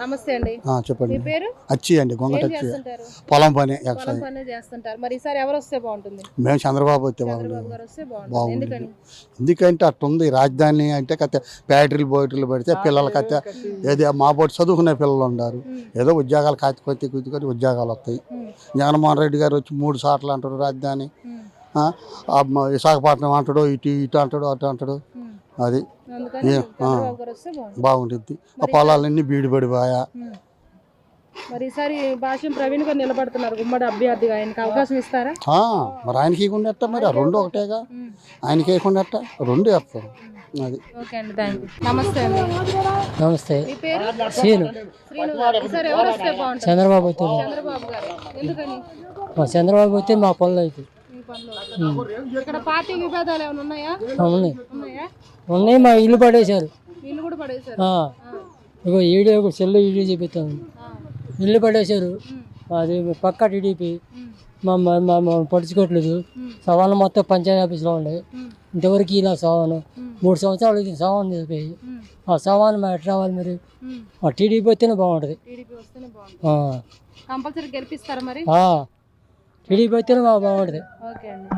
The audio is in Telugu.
నమస్తే అండి. చెప్పండి. మీ పేరు? అచ్చి అండి గొంగట అచ్చి పొలం పని పొలం పని చేస్తుంటారు. మరి ఈసారి ఎవరు వస్తే బాగుంటుంది? మేము చంద్రబాబు వస్తే బాగుంటుంది. ఎందుకంటే అట్టుంది రాజధాని అంటే కథ బ్యాటరీలు బోటరీలు పెడితే పిల్లలకి అయితే ఏది మా పోటీ చదువుకునే పిల్లలు ఉన్నారు ఏదో ఉద్యోగాలు కాతి కొద్ది కొద్ది ఉద్యోగాలు వస్తాయి. జగన్మోహన్ రెడ్డి గారు వచ్చి మూడు సార్లు అంటాడు రాజధాని. విశాఖపట్నం అంటాడు ఇటు ఇటు అంటాడు అటు అంటాడు. అది. బాగుంటుంది. ఆ పొలాలన్నీ బీడిపడిపోయా. ఉమ్. మరి ఈసారి భాష్యం ప్రవీణ్ గారు నిలబడుతున్నారు గుమ్మడి అభ్యర్థిగా. ఆయనకి అవకాశం ఇస్తారా? ఆ, మరి ఆయనకి ఇవ్వకుండా మరి. రెండు ఒకటేగా. ఆయనకి ఎట్టా రెండు వేస్తాం అది. ఓకే అండి థ్యాంక్ యూ. నమస్తే అండి. నమస్తే. మీ పేరు? సీను శ్రీను ఈసారి ఎవరు వస్తే బాగుంటుంది? చంద్రబాబు అయితే చంద్రబాబు గారు. ఎందుకని? చంద్రబాబు అయితే మా పనులు అయితే పనులు. ఇక్కడ పార్టీ విభేదాలు ఏమైనా ఉన్నాయా? ఉన్నాయి ఉన్నాయా? ఉన్నాయి మా ఇల్లు పడేశారు. వీళ్ళు కూడా పడేశారు. ఆ, ఇగో ఈడీ ఒక సెల్లు ఈడీ చూపిస్తాను ఇల్లు పడేశారు. అది పక్క టీడీపీ. మా మా మా మా పడుచుకోవట్లేదు సవాళ్ళు మొత్తం పంచాయతీ ఆఫీస్లో ఉండే. ఉమ్, ఇంతవరకు ఇలా సవాను మూడు సంవత్సరాలు ఇది సవాన్ ఉమ్, ఆ సవాన్ మా ఎట్లా రావాలి మరి. ఆ టీడీపీ వస్తేనే బాగుంటుంది. టీడీపీ వస్తేనే బాగుంటుంది. ఆ, కంపల్సరీ గెలిపిస్తారా మరి? టీడీపీ వస్తేనే బాగా బాగుంటుంది. ఓకే అండి